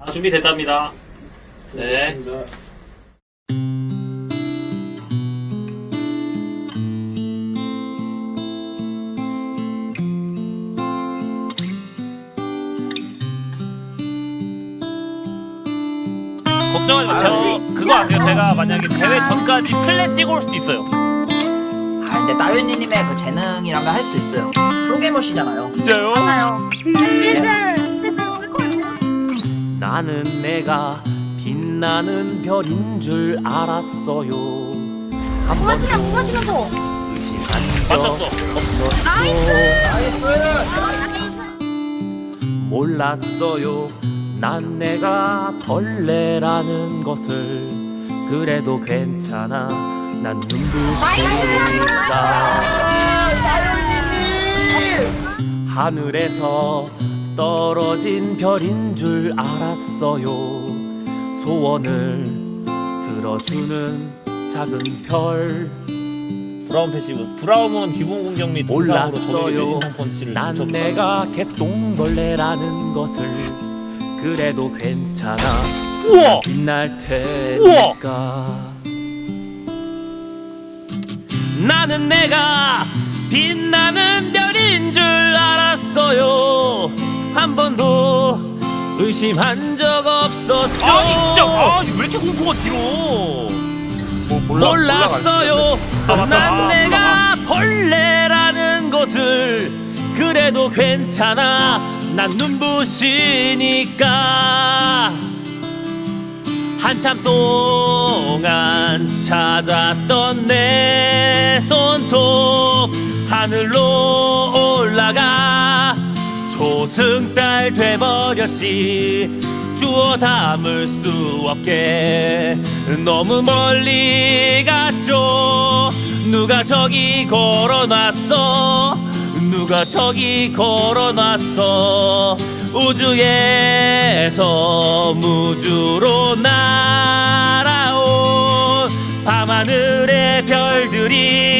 아, 준비됐답니다. 네. 좋습니다. 걱정하지 마. 저 그거 아세요? 제가 만약에 대회 전까지 플랜 찍어 올 수도 있어요. 아 근데 따윤이님의 그 재능이라면 할 수 있어요. 프로게이머시잖아요. 진짜요? 맞아요. 시즌 나는 내가 빛나는 별인 줄 알았어요. 한 번도 무너지면 무너지면서 의심한 적 맞췄어. 없었어. 몰랐어요. 난 내가 벌레라는 것을 그래도 괜찮아. 난 눈부시니까 하늘에서 떨어진 별인 줄 알았어요. 소원을 들어주는 작은 별. 브라운 패시브. 브라움은 기본 공격 및 동상으로 몰랐어요. 펀치를 난 직접 내가 개똥벌레라는 것을 그래도 괜찮아 우와! 빛날 테니까 나는 내가 빛나는 별 의심한 적 없었죠 아니 진짜 아니 왜 이렇게 공포가 길어? 몰랐어요. 아, 맞다. 난 아, 내가 벌레라는 것을 그래도 괜찮아. 난 눈부시니까 한참 동안 찾았던 내 손톱 하늘로 올라가 조승달 돼버렸지. 주워 담을 수 없게. 너무 멀리 갔죠. 누가 저기 걸어놨어? 누가 저기 걸어놨어? 우주에서 무주로 날아온 밤하늘의 별들이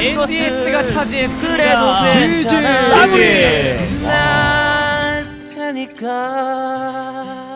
개똥벌레라는 것을 그래도 괜찮아. 날 테니까